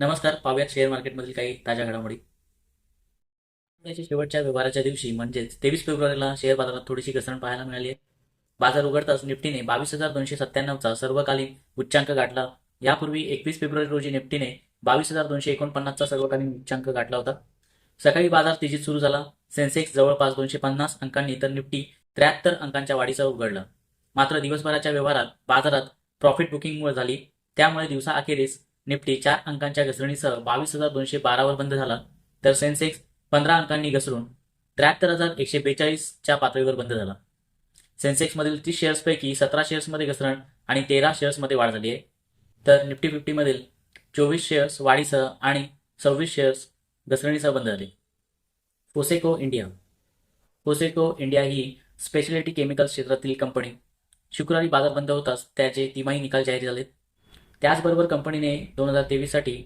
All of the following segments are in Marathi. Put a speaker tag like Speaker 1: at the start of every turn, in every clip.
Speaker 1: नमस्कार पाहूयात शेअर मार्केटमधील काही ताज्या घडामोडी. आठवड्याच्या शेवटच्या व्यवहाराच्या दिवशी म्हणजेच तेवीस फेब्रुवारीला शेअर बाजारात थोडीशी घसरण पाहायला मिळाली आहे. बाजार उघडताच निफ्टीने बावीस हजार दोनशे सत्त्याण्णवचा सर्वकालीन उच्चांक गाठला. यापूर्वी एकवीस फेब्रुवारी रोजी निफ्टीने बावीस हजार दोनशे एकोणपन्नासचा सर्वकालीन उच्चांक गाठला होता. सकाळी बाजार तेजीत सुरू झाला. सेन्सेक्स जवळपास दोनशे पन्नास अंकांनी तर निफ्टी त्र्याहत्तर अंकांच्या वाढीसह उघडला. मात्र दिवसभराच्या व्यवहारात बाजारात प्रॉफिट बुकिंगमुळे झाली. त्यामुळे दिवसाअखेरीस निफ्टी चार अंकांच्या घसरणीसह बावीस हजार दोनशे बारावर बंद झाला तर सेन्सेक्स पंधरा अंकांनी घसरून त्र्याहत्तर हजार एकशे बेचाळीसच्या पातळीवर बंद झाला. सेन्सेक्समधील तीस शेअर्सपैकी सतरा शेअर्समध्ये घसरण आणि तेरा शेअर्समध्ये वाढ झाली आहे. तर निफ्टी फिफ्टीमधील चोवीस शेअर्स वाढीसह आणि सव्वीस शेअर्स घसरणीसह बंद झाले. Foseco India. फोसेको इंडिया ही स्पेशलिटी केमिकल क्षेत्रातील कंपनी. शुक्रवारी बाजार बंद होताच त्याचे तिमाही निकाल जाहीर झालेत. त्याचबरोबर कंपनीने दोन हजार तेवीससाठी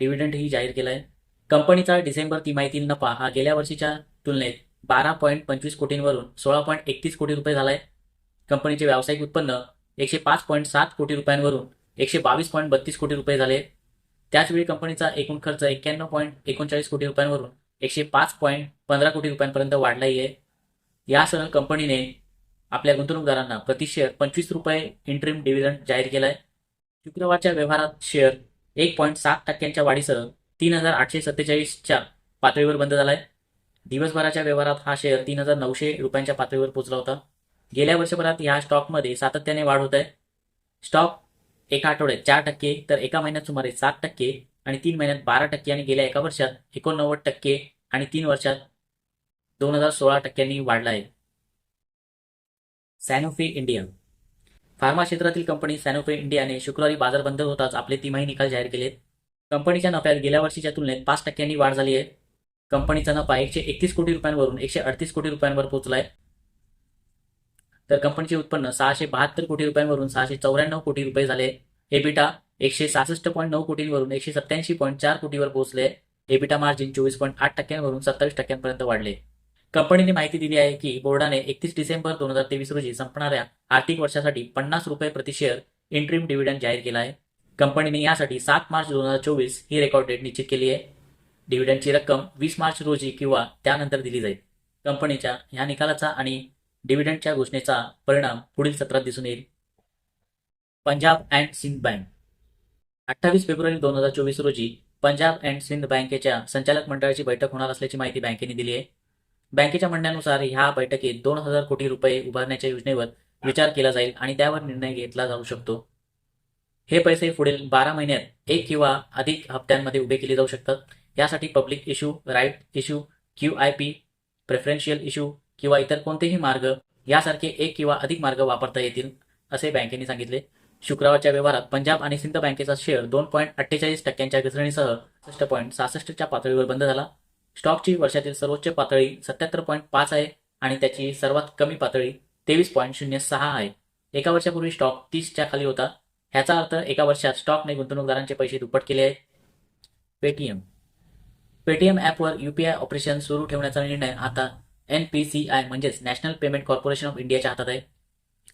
Speaker 1: डिव्हिडंडही जाहीर केला आहे कंपनीचा डिसेंबर तिमाहीतील नफा हा गेल्या वर्षीच्या तुलनेत बारा पॉईंट पंचवीस कोटींवरून सोळा पॉईंट एकतीस कोटी रुपये झाला आहे कंपनीचे व्यावसायिक उत्पन्न एकशे पाच पॉईंट सात कोटी रुपयांवरून एकशे बावीस पॉईंट बत्तीस कोटी रुपये झाले. त्याचवेळी कंपनीचा एकूण खर्च एक्क्याण्णव पॉईंट एकोणचाळीस कोटी रुपयांवरून एकशे पाच पॉईंट पंधरा कोटी रुपयांपर्यंत वाढलाही आहे. यासह कंपनीने आपल्या गुंतवणूकदारांना प्रतिशेअर पंचवीस रुपये इंटरिम डिव्हिडंड जाहीर केला आहे शुक्रवारच्या व्यवहारात शेअर एक पॉईंट सात टक्क्यांच्या वाढीसह तीन हजार आठशे सत्तेचाळीसच्या पातळीवर बंद झालाय. दिवसभराच्या व्यवहारात हा शेअर तीन हजार नऊशे रुपयांच्या पातळीवर पोहोचला होता. गेल्या वर्षभरात या स्टॉकमध्ये सातत्याने वाढ होत आहे. स्टॉक एका आठवड्यात चार टक्के तर एका महिन्यात सुमारे सात टक्के आणि तीन महिन्यात बारा टक्के आणि गेल्या एका वर्षात एकोणनव्वद टक्के आणि तीन वर्षात दोन हजार सोळा टक्क्यांनी वाढला आहे. सॅनोफी इंडिया फार्मा क्षेत्रातील कंपनी सॅनोफी इंडियाने शुक्रवारी बाजार बंद होताच आपले तिमाही निकाल जाहीर केले कंपनीच्या नफ्यात गेल्या वर्षीच्या तुलनेत पाच टक्क्यांनी वाढ झाली आहे. कंपनीचा नफा एकशे एकतीस कोटी रुपयांवरून एकशे अडतीस कोटी रुपयांवर पोहोचला आहे तर कंपनीचे उत्पन्न सहाशे बहात्तर कोटी रुपयांवरून सहाशे चौऱ्याण्णव कोटी रुपये झाले. एबिटा एकशे सहासष्ट पॉईंट नऊ कोटींवरून एकशे सत्याऐंशी पॉईंट चार कोटीवर पोहोचले. एबिटा मार्जिन चोवीस पॉईंट आठ टक्क्यांवरून सत्तावीस टक्क्यांपर्यंत वाढले. कंपनीने माहिती दिली आहे की बोर्डाने एकतीस डिसेंबर दोन हजार तेवीस रोजी संपणाऱ्या आर्थिक वर्षासाठी पन्नास रुपये प्रति शेअर इंट्रीम डिव्हिडंड जाहीर केला आहे. कंपनीने यासाठी सात मार्च दोन हजार चोवीस ही रेकॉर्ड डेट निश्चित केली आहे. डिव्हिडंडची रक्कम वीस मार्च रोजी किंवा त्यानंतर दिली जाईल. कंपनीच्या ह्या निकालाचा आणि डिव्हिडंडच्या घोषणेचा परिणाम पुढील सत्रात दिसून येईल. Punjab and Sind bank. अठ्ठावीस फेब्रुवारी दोन हजार चोवीस रोजी पंजाब अँड सिंध बँकेच्या संचालक मंडळाची बैठक होणार असल्याची माहिती बँकेने दिली आहे. बँकेच्या म्हणण्यानुसार ह्या बैठकीत दोन हजार कोटी रुपये उभारण्याच्या योजनेवर विचार केला जाईल आणि त्यावर निर्णय घेतला जाऊ शकतो. हे पैसे पुढील बारा महिन्यात एक किंवा अधिक हप्त्यांमध्ये उभे केले जाऊ शकतात. यासाठी public issue right issue Q I P preferential issue किंवा इतर कोणतेही मार्ग यासारखे एक किंवा अधिक मार्ग वापरता येतील असे बँकेने सांगितले. शुक्रवारच्या व्यवहारात पंजाब आणि सिंध बँकेचा शेअर दोन पॉईंट अठ्ठेचाळीस टक्क्यांच्या घसरणीसह सहासष्ट पॉईंट सहासष्टच्या पातळीवर बंद झाला. स्टॉकची वर्षातील सर्वोच्च पातळी सत्याहत्तर पॉईंट पाच आहे आणि त्याची सर्वात कमी पातळी तेवीस पॉईंट शून्य सहा आहे. एका वर्षापूर्वी स्टॉक तीसच्या खाली होता. ह्याचा अर्थ एका वर्षात स्टॉकने गुंतवणूकदारांचे पैसे दुप्पट केले आहेत. पेटीएम. पेटीएम ॲपवर यूपीआय ऑपरेशन सुरू ठेवण्याचा निर्णय आता एन पी सी आय म्हणजेच नॅशनल पेमेंट कॉर्पोरेशन ऑफ इंडियाच्या हातात आहे.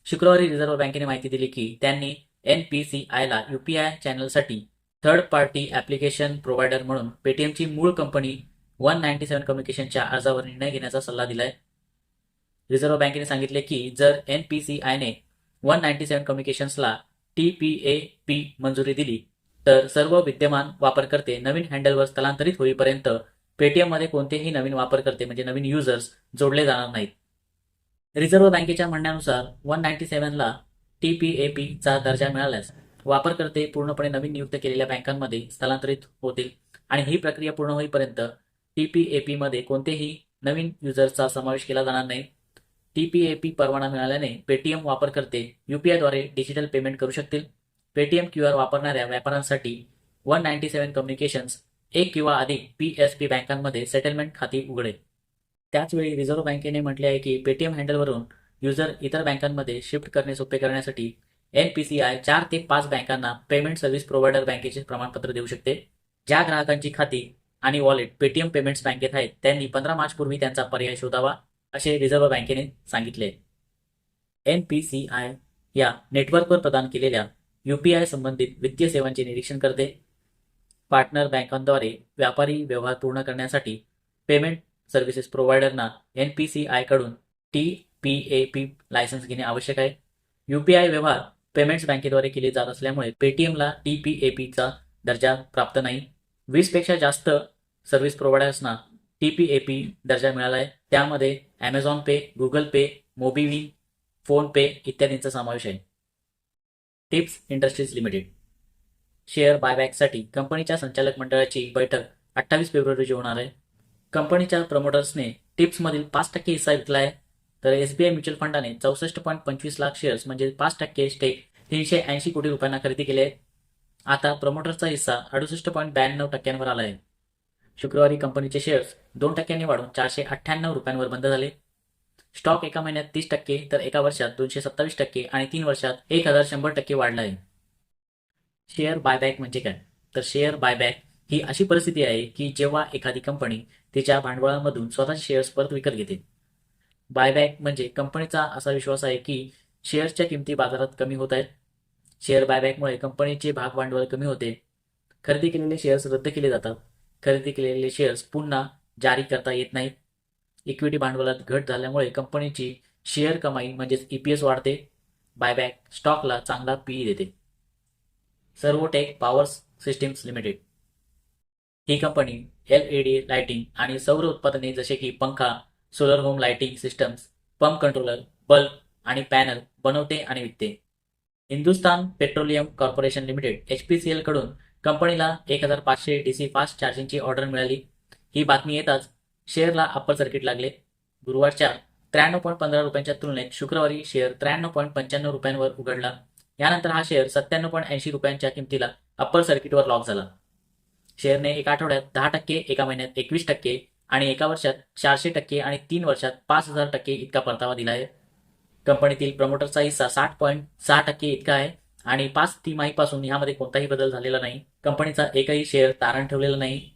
Speaker 1: शुक्रवारी रिझर्व्ह बँकेने माहिती दिली की त्यांनी एन पी सी आयला युपीआय चॅनलसाठी थर्ड पार्टी ॲप्लिकेशन प्रोव्हायडर म्हणून पेटीएमची मूळ कंपनी वन नाईन्टी सेव्हन कम्युनिकेशनच्या अर्जावर निर्णय घेण्याचा सल्ला दिलाय. रिझर्व्ह बँकेने सांगितले की जर एन पी सी आयने वन नाईन्टी सेव्हन कम्युनिकेशन्सला टी पी ए पी मंजुरी दिली तर सर्व विद्यमान वापरकर्ते नवीन हँडलवर स्थलांतरित होईपर्यंत पेटीएममध्ये कोणतेही नवीन वापरकर्ते म्हणजे नवीन युजर्स जोडले जाणार नाहीत. रिझर्व्ह बँकेच्या म्हणण्यानुसार वन नाईन्टी सेव्हनला टी पी ए पीचा दर्जा मिळाल्यास वापरकर्ते पूर्णपणे नवीन नियुक्त केलेल्या बँकांमध्ये स्थलांतरित होतील आणि ही प्रक्रिया पूर्ण होईपर्यंत टी पी ए पीमध्ये कोणतेही नवीन युजर्सचा समावेश केला जाणार नाही. टी पी ए पी परवाना मिळाल्याने पेटीएम वापरकर्ते युपीआयद्वारे डिजिटल पेमेंट करू शकतील. पेटीएम क्यू आर वापरणाऱ्या व्यापाऱ्यांसाठी वन नाईन्टी सेव्हन कम्युनिकेशन्स एक किंवा अधिक पी एस पी बँकांमध्ये सेटलमेंट खाती उघडेल. त्याचवेळी रिझर्व्ह बँकेने म्हटले आहे की पेटीएम हँडलवरून युजर इतर बँकांमध्ये शिफ्ट करणे सोपे करण्यासाठी एन पी सी आय चार ते पाच बँकांना पेमेंट सर्व्हिस प्रोव्हायडर बँकेचे प्रमाणपत्र देऊ शकते. ज्या ग्राहकांची खाती आणि वॉलेट पेटीएम पेमेंट्स बँकेत आहेत. त्यांनी पंधरा मार्च पूर्वी त्यांचा पर्याय शोधावा असे रिझर्व्ह बँकेने सांगितले. एन पी सी आय या नेटवर्कवर प्रदान केलेल्या युपीआय संबंधित वित्तीय सेवांचे निरीक्षण करते. पार्टनर बँकांद्वारे व्यापारी व्यवहार पूर्ण करण्यासाठी पेमेंट सर्व्हिसेस प्रोव्हायडरना N P C आयकडून T P A P license घेणे आवश्यक आहे. यू पी आय व्यवहार पेमेंट्स बँकेद्वारे केले जात असल्यामुळे पेटीएमला टी पी ए पीचा दर्जा प्राप्त नाही. वीसपेक्षा जास्त सर्व्हिस प्रोव्हायडर्सना टी पी ए पी दर्जा मिळाला आहे त्यामध्ये ॲमेझॉन पे गुगल पे मोबिविन फोनपे इत्यादींचा समावेश आहे. टिप्स इंडस्ट्रीज लिमिटेड शेअर बायबॅकसाठी कंपनीच्या संचालक मंडळाची बैठक अठ्ठावीस फेब्रुवारी रोजी होणार आहे. कंपनीच्या प्रमोटर्सने टिप्समधील पाच टक्के हिस्सा विकला आहे तर एस बी आय म्युच्युअल फंडाने चौसष्ट पॉईंट पंचवीस लाख शेअर्स म्हणजे पाच टक्के स्टेक तीनशे ऐंशी कोटी रुपयांना खरेदी केले आहे आता प्रमोटरचा हिस्सा अडुसष्ट पॉईंट ब्याण्णव टक्क्यांवर आला आहे. शुक्रवारी कंपनीचे शेअर्स दोन टक्क्यांनी वाढून चारशे अठ्ठ्याण्णव रुपयांवर बंद झाले. स्टॉक एका महिन्यात तीस टक्के तर एका वर्षात दोनशे सत्तावीस टक्के आणि तीन वर्षात एक हजार शंभर टक्के वाढला आहे शेअर बायबॅक म्हणजे काय? तर शेअर बायबॅक ही अशी परिस्थिती आहे की जेव्हा एखादी कंपनी तिच्या भांडवलामधून स्वतःचे शेअर्स परत विकत घेते. बायबॅक म्हणजे कंपनीचा असा विश्वास आहे की शेअर्सच्या किमती बाजारात कमी होत आहेत. शेअर बायबॅकमुळे कंपनीचे भाग भांडवल कमी होते. खरेदी केलेले शेअर्स रद्द केले जातात. खरेदी केलेले शेअर्स पुन्हा जारी करता येत नाहीत. इक्विटी भांडवलात घट झाल्यामुळे कंपनीची शेअर कमाई म्हणजेच ईपीएस वाढते. बायबॅक स्टॉकला चांगला पीई देते. सर्वोटेक पॉवर सिस्टीम्स लिमिटेड ही कंपनी एल ई डी लाइटिंग आणि सौर उत्पादने जसे की पंखा solar home lighting systems pump controller bulb आणि पॅनल बनवते आणि विकते. Hindustan petroleum corporation limited H P C एलकडून कंपनीला एक हजार पाचशे डी सी फास्ट चार्जिंगची ऑर्डर मिळाली. ही बातमी येताच शेअरला अप्पर सर्किट लागले. गुरुवारच्या त्र्याण्णव पॉईंट पंधरा रुपयांच्या तुलनेत शुक्रवारी शेअर त्र्याण्णव पॉईंट पंच्याण्णव रुपयांवर उघडला. यानंतर हा शेअर सत्त्याण्णव पॉईंट ऐंशी रुपयांच्या किमतीला अप्पर सर्किटवर लॉक झाला. शेअरने एका आठवड्यात दहा टक्के एका महिन्यात एकवीस टक्के आणि एका वर्षात चारशे टक्के आणि तीन वर्षात पाच हजार टक्के इतका परतावा दिला आहे. कंपनीतील प्रमोटरचा हिस्सा साठ पॉईंट सहा टक्के इतका आहे आणि पाच तिमाहीपासून यामध्ये कोणताही बदल झालेला नाही. कंपनीचा एकही शेअर तारण ठेवलेला नाही.